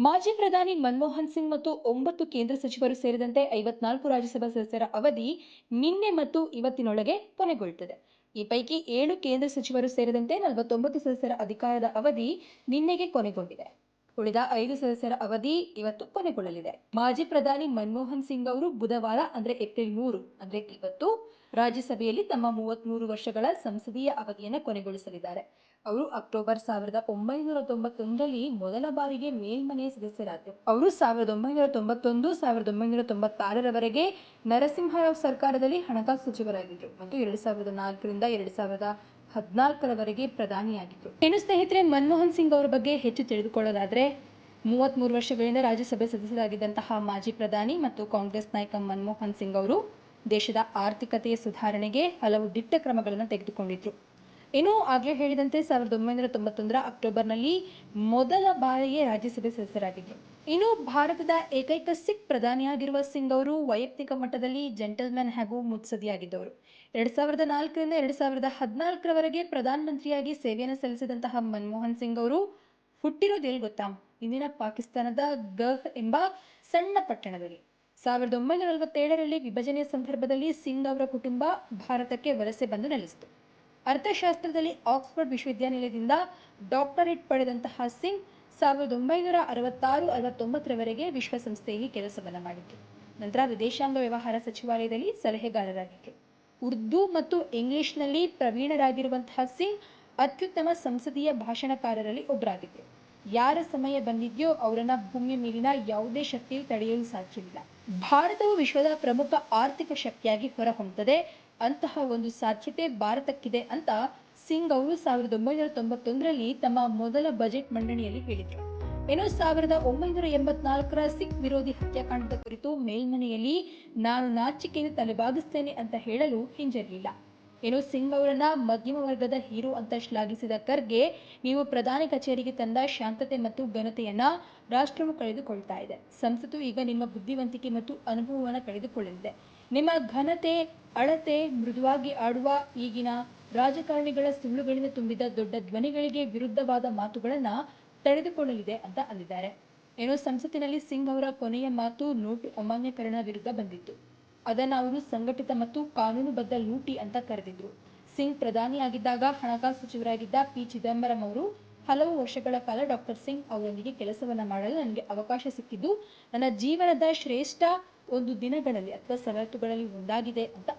ಮಾಜಿ ಪ್ರಧಾನಿ ಮನಮೋಹನ್ ಸಿಂಗ್ ಮತ್ತು ಒಂಬತ್ತು ಕೇಂದ್ರ ಸಚಿವರು ಸೇರಿದಂತೆ ಐವತ್ನಾಲ್ಕು ರಾಜ್ಯಸಭಾ ಸದಸ್ಯರ ಅವಧಿ ನಿನ್ನೆ ಮತ್ತು ಇವತ್ತಿನೊಳಗೆ ಕೊನೆಗೊಳ್ಳುತ್ತದೆ. ಈ ಪೈಕಿ ಏಳು ಕೇಂದ್ರ ಸಚಿವರು ಸೇರಿದಂತೆ ನಲವತ್ತೊಂಬತ್ತು ಸದಸ್ಯರ ಅಧಿಕಾರದ ಅವಧಿ ನಿನ್ನೆಗೆ ಕೊನೆಗೊಂಡಿದೆ. ಉಳಿದ ಐದು ಸದಸ್ಯರ ಅವಧಿ ಇವತ್ತು ಕೊನೆಗೊಳ್ಳಲಿದೆ. ಮಾಜಿ ಪ್ರಧಾನಿ ಮನಮೋಹನ್ ಸಿಂಗ್ ಅವರು ಬುಧವಾರ, ಅಂದ್ರೆ ಏಪ್ರಿಲ್ ಮೂರು, ಅಂದ್ರೆ ಇವತ್ತು ರಾಜ್ಯಸಭೆಯಲ್ಲಿ ತಮ್ಮ ಮೂವತ್ಮೂರು ವರ್ಷಗಳ ಸಂಸದೀಯ ಅವಧಿಯನ್ನು ಕೊನೆಗೊಳಿಸಲಿದ್ದಾರೆ. ಅವರು ಅಕ್ಟೋಬರ್ ಸಾವಿರದ ಒಂಬೈನೂರ ತೊಂಬತ್ತೊಂದರಲ್ಲಿ ಮೊದಲ ಬಾರಿಗೆ ಮೇಲ್ಮನೆಯ ಸದಸ್ಯರಾದರು. ಅವರು ಸಾವಿರದ ಒಂಬೈನೂರ ತೊಂಬತ್ತೊಂದು, ಸಾವಿರದ ಒಂಬೈನೂರ ತೊಂಬತ್ತಾರರವರೆಗೆ ನರಸಿಂಹರಾವ್ ಸರ್ಕಾರದಲ್ಲಿ ಹಣಕಾಸು ಸಚಿವರಾಗಿದ್ದರು ಮತ್ತು ಎರಡು ಸಾವಿರದ ನಾಲ್ಕರಿಂದ ಎರಡು ಸಾವಿರದ ಹದಿನಾಲ್ಕರವರೆಗೆ ಪ್ರಧಾನಿಯಾಗಿದ್ದರು ಏನು ಸ್ನೇಹಿತರೆ, ಮನಮೋಹನ್ ಸಿಂಗ್ ಅವರ ಬಗ್ಗೆ ಹೆಚ್ಚು ತಿಳಿದುಕೊಳ್ಳೋದಾದ್ರೆ ಮೂವತ್ತ್ಮೂರು ವರ್ಷಗಳಿಂದ ರಾಜ್ಯಸಭೆ ಸದಸ್ಯರಾಗಿದ್ದಂತಹ ಮಾಜಿ ಪ್ರಧಾನಿ ಮತ್ತು ಕಾಂಗ್ರೆಸ್ ನಾಯಕ ಮನಮೋಹನ್ ಸಿಂಗ್ ಅವರು ದೇಶದ ಆರ್ಥಿಕತೆಯ ಸುಧಾರಣೆಗೆ ಹಲವು ದಿಟ್ಟ ಕ್ರಮಗಳನ್ನು ತೆಗೆದುಕೊಂಡಿದ್ರು. ಇನ್ನು ಆಗಲೇ ಹೇಳಿದಂತೆ, ಸಾವಿರದ ಒಂಬೈನೂರ ತೊಂಬತ್ತೊಂದರ ಅಕ್ಟೋಬರ್ನಲ್ಲಿ ಮೊದಲ ಬಾರಿಗೆ ರಾಜ್ಯಸಭೆ ಸದಸ್ಯರಾಗಿದ್ದರು ಇನ್ನು ಭಾರತದ ಏಕೈಕ ಸಿಖ್ ಪ್ರಧಾನಿಯಾಗಿರುವ ಸಿಂಗ್ ಅವರು ವೈಯಕ್ತಿಕ ಮಟ್ಟದಲ್ಲಿ ಜೆಂಟಲ್ಮನ್ ಹಾಗೂ ಮುತ್ಸದಿಯಾಗಿದ್ದವರು ಎರಡು ಸಾವಿರದ ನಾಲ್ಕರಿಂದ ಎರಡು ಸಾವಿರದ ಹದಿನಾಲ್ಕರವರೆಗೆ ಪ್ರಧಾನಮಂತ್ರಿಯಾಗಿ ಸೇವೆಯನ್ನು ಸಲ್ಲಿಸಿದಂತಹ ಮನಮೋಹನ್ ಸಿಂಗ್ ಅವರು ಹುಟ್ಟಿರೋದು ಎಲ್ಲಿ ಗೊತ್ತಾ? ಇಂದಿನ ಪಾಕಿಸ್ತಾನದ ಗಹ್ ಎಂಬ ಸಣ್ಣ ಪಟ್ಟಣದಲ್ಲಿ. ಸಾವಿರದ ಒಂಬೈನೂರ ನಲವತ್ತೇಳರಲ್ಲಿ ವಿಭಜನೆಯ ಸಂದರ್ಭದಲ್ಲಿ ಸಿಂಗ್ ಅವರ ಕುಟುಂಬ ಭಾರತಕ್ಕೆ ವಲಸೆ ಬಂದು ನೆಲೆಸಿತು. ಅರ್ಥಶಾಸ್ತ್ರದಲ್ಲಿ ಆಕ್ಸ್ಫರ್ಡ್ ವಿಶ್ವವಿದ್ಯಾನಿಲಯದಿಂದ ಡಾಕ್ಟರೇಟ್ ಪಡೆದಂತಹ ಸಿಂಗ್ ಸಾವಿರದ ಒಂಬೈನೂರ ಅರವತ್ತಾರು ಅರವತ್ತೊಂಬತ್ತರವರೆಗೆ ವಿಶ್ವಸಂಸ್ಥೆಯಲ್ಲಿ ಕೆಲಸವನ್ನು ಮಾಡಿದ್ರು ನಂತರ ವಿದೇಶಾಂಗ ವ್ಯವಹಾರ ಸಚಿವಾಲಯದಲ್ಲಿ ಸಲಹೆಗಾರರಾಗಿದ್ದರು ಉರ್ದು ಮತ್ತು ಇಂಗ್ಲಿಷ್ನಲ್ಲಿ ಪ್ರವೀಣರಾಗಿರುವಂತಹ ಸಿಂಗ್ ಅತ್ಯುತ್ತಮ ಸಂಸದೀಯ ಭಾಷಣಕಾರರಲ್ಲಿ ಒಬ್ಬರಾಗಿದ್ದರು ಯಾರ ಸಮಯ ಬಂದಿದೆಯೋ ಅವರನ್ನ ಭೂಮಿಯ ಮೇಲಿನ ಯಾವುದೇ ಶಕ್ತಿಯು ತಡೆಯಲು ಸಾಧ್ಯವಿಲ್ಲ. ಭಾರತವು ವಿಶ್ವದ ಪ್ರಮುಖ ಆರ್ಥಿಕ ಶಕ್ತಿಯಾಗಿ ಹೊರಹೊಮ್ಮುತ್ತದೆ ಅಂತಹ ಒಂದು ಸಾಧ್ಯತೆ ಭಾರತಕ್ಕಿದೆ ಅಂತ ಸಿಂಗ್ ಅವರು ಸಾವಿರದ ಒಂಬೈನೂರ ತೊಂಬತ್ತೊಂದರಲ್ಲಿ ತಮ್ಮ ಮೊದಲ ಬಜೆಟ್ ಮಂಡನೆಯಲ್ಲಿ ಹೇಳಿದರು. ಏನೋ ಸಾವಿರದ ಒಂಬೈನೂರ ಎಂಬತ್ನಾಲ್ಕರ ಸಿಖ್ ವಿರೋಧಿ ಹತ್ಯಾಕಾಂಡದ ಕುರಿತು ಮೇಲ್ಮನೆಯಲ್ಲಿ ನಾನು ನಾಚಿಕೆಯಿಂದ ತಲೆಬಾಗಿಸ್ತೇನೆ ಅಂತ ಹೇಳಲು ಹಿಂಜರಿಲಿಲ್ಲ ಏನು ಸಿಂಗ್ ಅವರನ್ನ ಮಧ್ಯಮ ವರ್ಗದ ಹೀರೋ ಅಂತ ಶ್ಲಾಘಿಸಿದ ಖರ್ಗೆ, ನೀವು ಪ್ರಧಾನಿ ಕಚೇರಿಗೆ ತಂದ ಶಾಂತತೆ ಮತ್ತು ಘನತೆಯನ್ನ ರಾಷ್ಟ್ರವು ಕಳೆದುಕೊಳ್ತಾ ಇದೆ. ಸಂಸತ್ತು ಈಗ ನಿಮ್ಮ ಬುದ್ಧಿವಂತಿಕೆ ಮತ್ತು ಅನುಭವವನ್ನು ಕಳೆದುಕೊಳ್ಳಲಿದೆ. ನಿಮ್ಮ ಘನತೆ, ಅಳತೆ, ಮೃದುವಾಗಿ ಆಡುವ ಈಗಿನ ರಾಜಕಾರಣಿಗಳ ಸುಳ್ಳುಗಳಿಂದ ತುಂಬಿದ ದೊಡ್ಡ ಧ್ವನಿಗಳಿಗೆ ವಿರುದ್ಧವಾದ ಮಾತುಗಳನ್ನ ತಡೆದುಕೊಳ್ಳಲಿದೆ ಅಂತ ಅಂದಿದ್ದಾರೆ. ಏನೋ ಸಂಸತ್ತಿನಲ್ಲಿ ಸಿಂಗ್ ಅವರ ಕೊನೆಯ ಮಾತು ನೋಟು ಅಮಾನ್ಯಕರಣ ವಿರುದ್ಧ ಬಂದಿತ್ತು. ಅದನ್ನು ಅವರು ಸಂಘಟಿತ ಮತ್ತು ಕಾನೂನುಬದ್ಧ ಲೂಟಿ ಅಂತ ಕರೆದಿದ್ರು. ಸಿಂಗ್ ಪ್ರಧಾನಿಯಾಗಿದ್ದಾಗ ಹಣಕಾಸು ಸಚಿವರಾಗಿದ್ದ ಪಿ ಚಿದಂಬರಂ ಅವರು ಹಲವು ವರ್ಷಗಳ ಕಾಲ ಡಾಕ್ಟರ್ ಸಿಂಗ್ ಅವರೊಂದಿಗೆ ಕೆಲಸವನ್ನು ಮಾಡಲು ನನಗೆ ಅವಕಾಶ ಸಿಕ್ಕಿದ್ದು ನನ್ನ ಜೀವನದ ಶ್ರೇಷ್ಠ ಒಂದು ದಿನಗಳಲ್ಲಿ ಅಥವಾ ಸವಲತ್ತುಗಳಲ್ಲಿ ಒಂದಾಗಿದೆ ಅಂತ